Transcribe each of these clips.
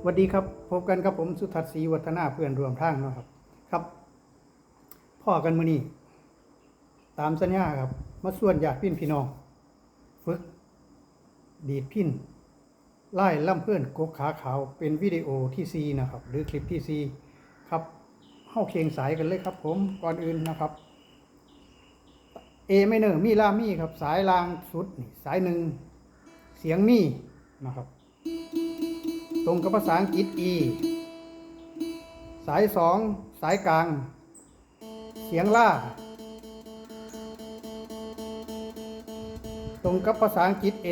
สวัสดีครับพบกันกับผมสุทัศน์ศรีวัฒนาเพื่อนรวมทางเนาะครับ ครับพ่อกันมื้อนี้ตามสัญญาครับ มาส่วนญาติพี่พี่น้อง ฝึก ดีดพินไล่ล่ำเพื่อนกกขาขาวเป็นวิดีโอที่ซีนะครับ หรือคลิปที่ซีครับเข้าเคียงสายกันเลยครับ ผมก่อนอื่นนะครับเอไม่เนอร์มีลามีครับ สายลางสุดนี่สายหนึ่งเสียงมีนะครับ ตรงกับภาษาอังกฤษ E สายสองสายกลาง เสียงล่า ตรงกับภาษาอังกฤษ A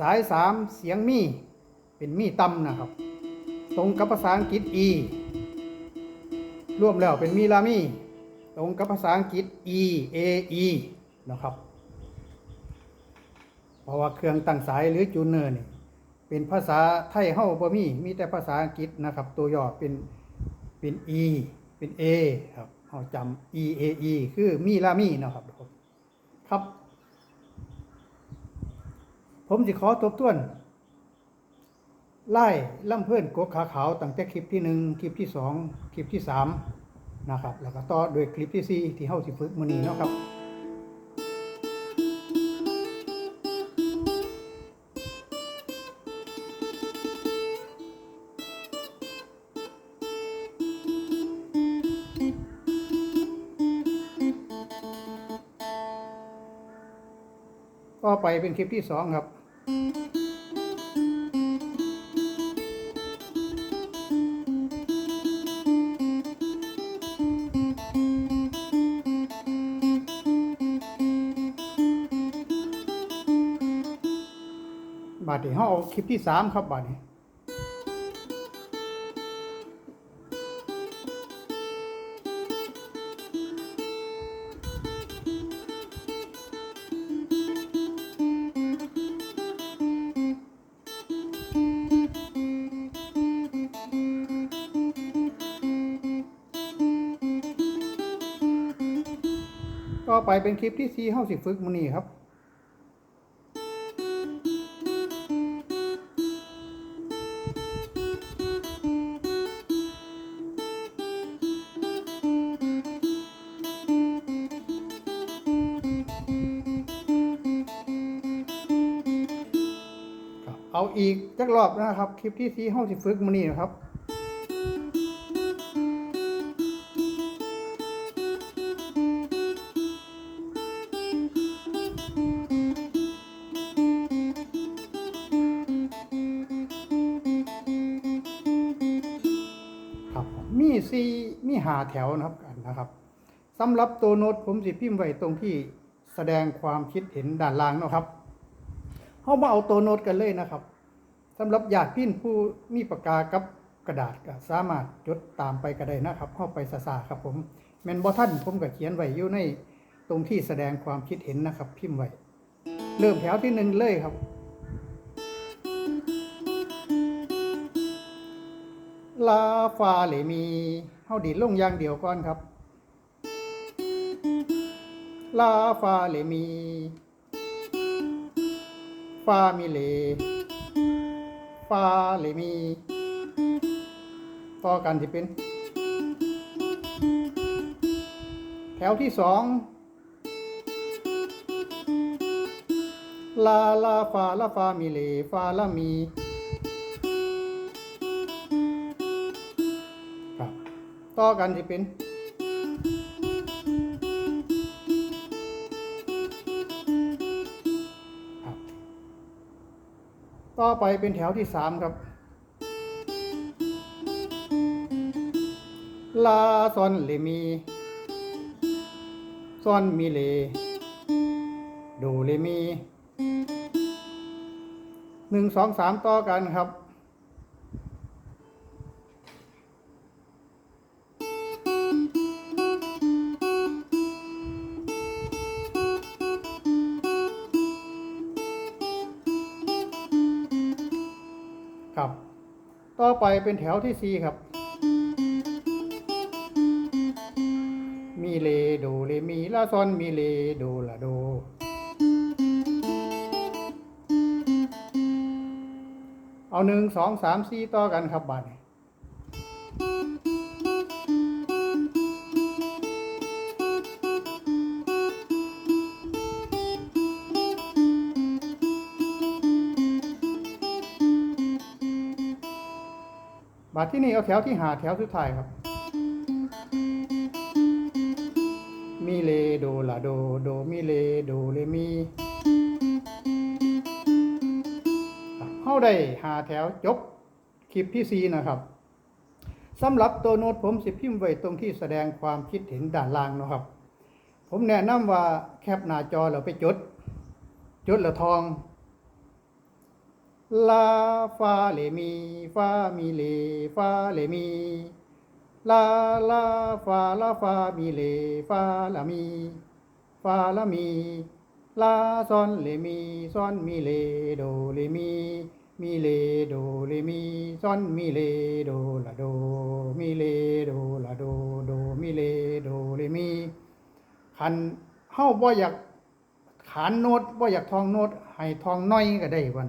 สายสามเสียงมีเป็นมีต่ำนะครับ ตรงกับภาษาอังกฤษ E รวมแล้วเป็นมีลามีตรงกับภาษาอังกฤษ E A E นะครับ เพราะว่าเครื่องตั้งสายหรือจูเนอร์นี่ เป็นภาษาไทยเฮาบ่มีมีแต่ภาษาอังกฤษนะครับ ตัวย่อเป็นเป็น E เป็น A ครับเฮาจำ E A E คือมีลามีนะครับทุกคนครับ ผมสิขอทบทวน ไล่ล่ำเพื่อนกกขาขาวตั้งแต่คลิปที่หนึ่งคลิปที่สองคลิปที่สามนะครับ แล้วก็ต่อโดวยคลิปที่สี่ที่เฮาสิฝึกมื้อนี้เนาะครับ่อไปเป็นคลิปที่สองครับบาทนี้ห้าเอาคลิปที่สามครับบาทนี้ ก็ไปเป็นคลิปที่สี่เฮาสิฝึกมือนี้ครับ เอาอีกจักรอบนะครับ คลิปที่สี่เฮาสิฝึกมือนี้นะครับ ครับผมมีสี่มีหาแถวนะครับกันนะครับสำหรับตัวโน้ตผมสิพิมพ์ไว้ตรงที่แสดงความคิดเห็นด้านล่างนะครับเขามาเอาตัวโน้ตกันเลยนะครับสำหรับญาติพี่ผู้มีปากกากับกระดาษก็สามารถจดตามไปก็ได้นะครับเข้าไปสาๆครับผมแมนบอท่านผมก็เขียนไว้อยู่ในตรงที่แสดงความคิดเห็นนะครับ พิมพ์ไว้ เริ่มแถวที่หนึ่งเลยครับ ลาฟาเลมีเฮาดีดลงอย่างเดียวก่อนครับ ลาฟาเลมี ฟามิเล ฟาเลมี ต่อกันที่เป็น แถวที่สองลาลาฟาลาฟามิเล ฟาลามี ต่อกันที่เป็นต่อไปเป็นแถวที่สามครับ ลาซอนเลมีซอนมีเลโดเลมีหนึ่งสองสามต่อกันครับ เป็นแถวที่สี่ครับ มีเลโดเลมีลาซอนมีเลโดลาโด เอาหนึ่งสองสามสี่ต่อกันครับบาทน บาดที่นี่เอาแถวที่หาแถวสุดท้ายครับ มีเลโดลาโดโดมีเลโดเลมีเข้าได้หาแถวจบคลิปที่ 4 นะครับสำหรับตัวโน้ตผมสิพิมพ์ไว้ตรงที่แสดงความคิดเห็นด้านล่างนะครับ ผมแนะนำว่าแคปหน้าจอแล้วไปจด จดละทอง ลาฟาเลมีฟามีเลฟาเลมีลาลาฟาลาฟามีเลฟาลามีฟาลามีลาซอนเลมีซอนมิเลโดเลมีมิเลโดเลมีซอนมิเลโดลาโดมิเลโดลาโดโดมิเลโดเลมีขันเฮาบ่อยากขานโนดบ่อยากทองโนดให้ทองน้อยก็ได้วัน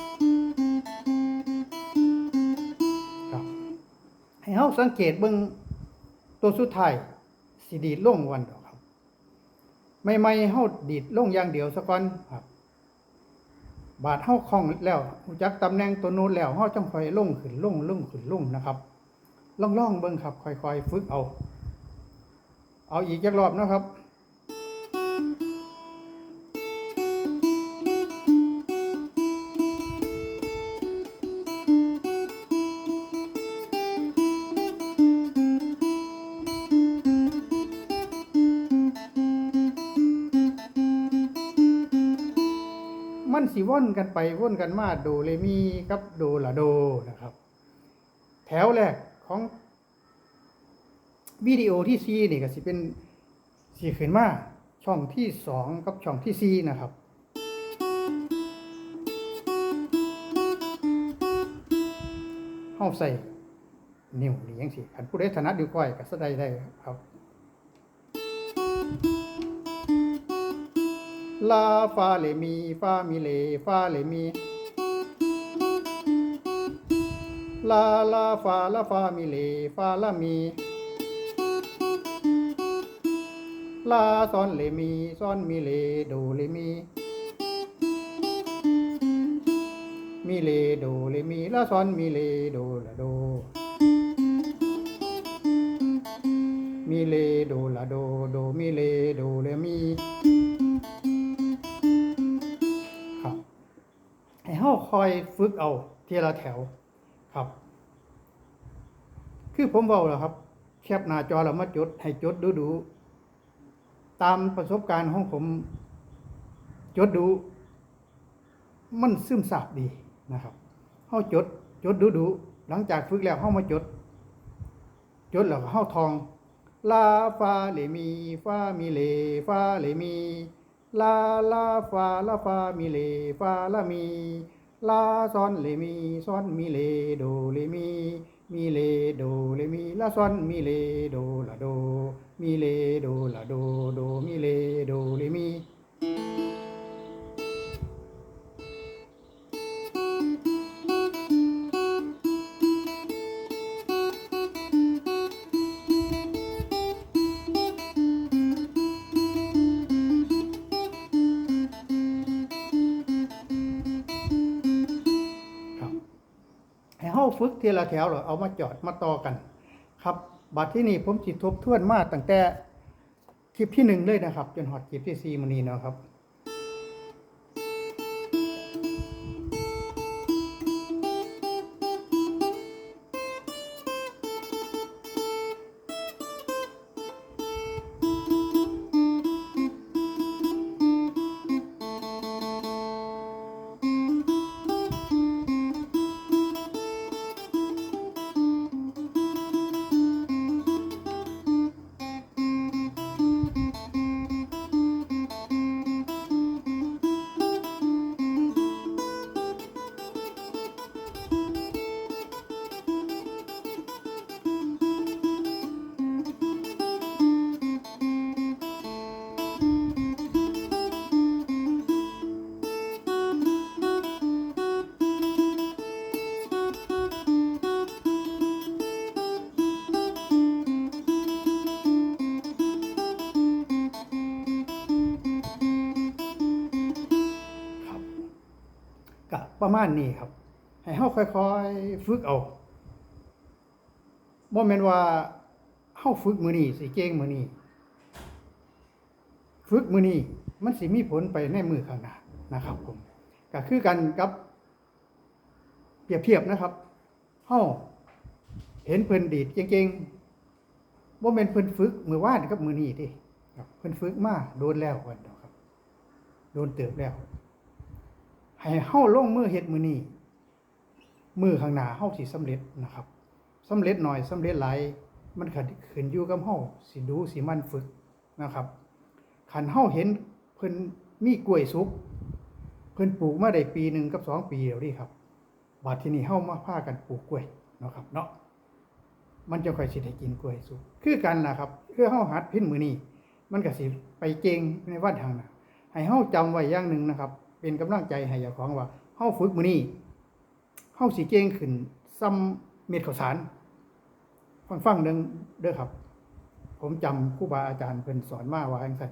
ให้เฮาสังเกตเบิ่งตัวสุดท้ายสิดีดลงวันดอกครับใหม่ๆเฮาดีดลงอย่างเดียวซะก่อนครับ บาดเฮาคล่องแล้วรู้จักตำแหน่งตัวโน้นแล้วเฮาจังค่อยลงขึ้นลงลงขึ้นลงนะครับลองๆเบิ่งครับ ค่อยๆ ฝึกเอา เอาอีกจักรอบนะครับ สิว่นกันไปว่นกันมาโดเรมีกับโดลาโดนะครับ แถวแรกของวิดีโอที่ซีนี่ก็สิเป็นสีขึ้นมาช่องที่สองกับช่องที่ซีนะครับเฮาใส่นิ้วนี่ยังสิคันผู้ใดถนัดดีวก้อยก็สได้ได้ครับ ลาฟาเลมีฟามิเลฟาเลมีลาลาฟาลาฟามิเลฟาลามีลาซอนเลมีซอนมิเลโดเลมีมิเลโดเลมีลาซอนมิเลโดลาโดมิเลโดลาโดโดมิเลโดเลมี เฮาคอยฝึกเอาเทีละแถวครับ คือผมเว้าแล้วครับ แคปหน้าจอแล้วมาจด ให้จดดูดูๆตามประสบการณ์ของผม จดดู มันซึมซาบดีนะครับเฮาจด จดดูดูๆหลังจากฝึกแล้วเฮามาจด จดแล้วก็เฮาทองลาฟาเลมีฟามีเลฟาเลมี ลาลาฟาลาฟามิเลฟาลามี ลาซอนเลมีซอนมิเลโดเลมีมิเลโดเลมีลาซอนมิเลโดลาโดมิเลโดลาโดโดมิเลโดเลมี ฝึกทีละแถวหรอเอามาจอดมาต่อกัน ครับบัดที่นี่ผมจิตทบทวนมาตั้งแต่คลิปที่หนึ่งเลยนะครับ จนหอดคลิปที่สี่มันนี้เนาะครับ ประมาณนี้ครับ ให้เฮาค่อยๆฝึกเอาบ่แม่นว่าเฮาฝึกมื้อนี้สิเก่งมื้อนี้ฝึกมื้อนี้มันสิมีผลไปในมือข้างหน้านะครับผมก็คือกันกับเปรียบเทียบนะครับเฮาเห็นเพิ่นดีดเก่งๆบ่แม่นเพิ่นฝึกมื้อวานกับมื้อนี้ติครับเพิ่นฝึกมาโดนแล้วว่าดอกครับ โดนเติบแล้ว ให้เฮาลงมือเฮ็ดมือนี้มือข้างหน้าเฮาสิสำเร็จนะครับสำเร็จหน่อยสำเร็จหลายมันขึ้นขึ้นอยู่กับเฮาสิดูสิมันฝึกนะครับคันเฮาเห็นเพิ่นมีกล้วยสุกเพิ่นปลูกมาได้ปีหนึ่งกับสองปีแล้วนี่ครับบัดที่นี้เฮามาพากันปลูกกล้วยนะครับ เนาะมันจะค่อยสิได้กินกล้วยสุกคือกันนะครับคือเฮาหัดพินมื้อนี้มันก็สิไปเก่งในวันทางหน้าให้เฮาจำไว้อย่างหนึ่งนะครับ เป็นกำลังใจให้เจ้าของว่าเฮาฝึกมื้อนี้เฮาสิเก่งขึ้นซ้ำเม็ดข้าวสารฟังฟังๆเด้อเด้อครับ ผมจำครูบาอาจารย์เพิ่นสอนมาว่าจังซั่น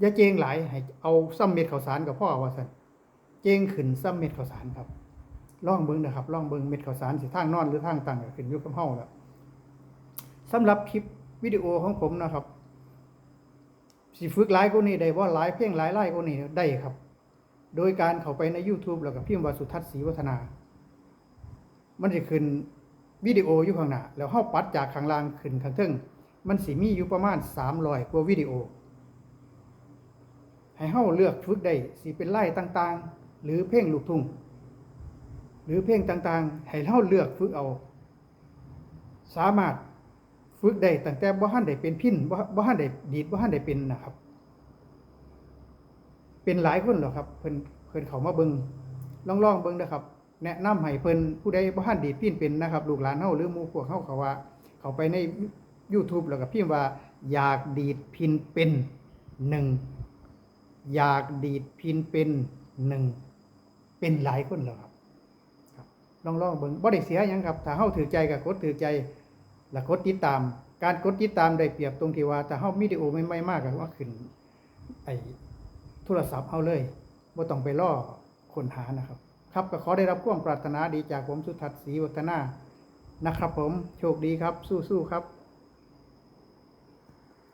อย่าเจงหลายให้เอาซ้ำเม็ดข้าวสารกับพ่อว่าซั่นเจงขึ้นซ้ำเม็ดข้าวสารครับลองเบิ่งนะครับลองเบิ่งเม็ดข้าวสารสิทางนอนหรือทางตั้งก็ขึ้นอยู่กับเฮาแล้วสำหรับคลิปวิดีโอของผมนะครับสิฝึกหลายกว่านี้ได้บ่หลายเพียงหลายไล่กว่านี้ได้ครับ โดยการเข้าไปใน YouTube แล้วก็พิมพ์ว่าสุทัศน์ศรีวัฒนา มันจะขึ้นวิดีโออยู่ข้างหน้าแล้วเฮาปัดจากข้างล่างขึ้นข้างเทิงมันสิมีอยู่ประมาณ300กว่าวิดีโอ ให้เฮาเลือกฝึกได้สิเป็นไล่ต่างๆ หรือเพลงลูกทุ่งหรือเพลงต่างๆ ให้เฮาเลือกฝึกเอา สามารถฝึกได้ตั้งแต่บ่ทันได้เป็นพินบ่บ่ทันได้ดีดบ่ทันได้เป็นนะครับ เป็นหลายคนหรอกครับ เพิ่นเพิ่นเขามาเบิ่งลองเบิ่งนะครับ แนะนำให้เพิ่นผู้ใดบ่ทันดีดพินเป็นนะครับลูกหลานเฮาหรือหมู่พวกเฮาเขาว่า เขาไปใน YouTube แล้วก็พิมพ์ว่า อยากดีดพินเป็นหนึ่งอยากดีดพินเป็นหนึ่งเป็นหลายคนแล้วครับครับลองลองเบิ่งบ่ได้เสียหยังครับ ถ้าเฮาถือใจก็กดถือใจ แล้วกดติดตาม การกดติดตามได้เปรียบตรงที่ว่าถ้าเฮาวิดีโอใหม่ๆมากก็ว่าขึ้นไอ้ โทรศัพท์เอาเลยบ่ต้องไปล่อคนหานะครับ ครับก็ขอได้รับความปรารถนาดีจากผมสุทัศน์ศรีวัฒนานะครับผมโชคดีครับสู้ๆครับ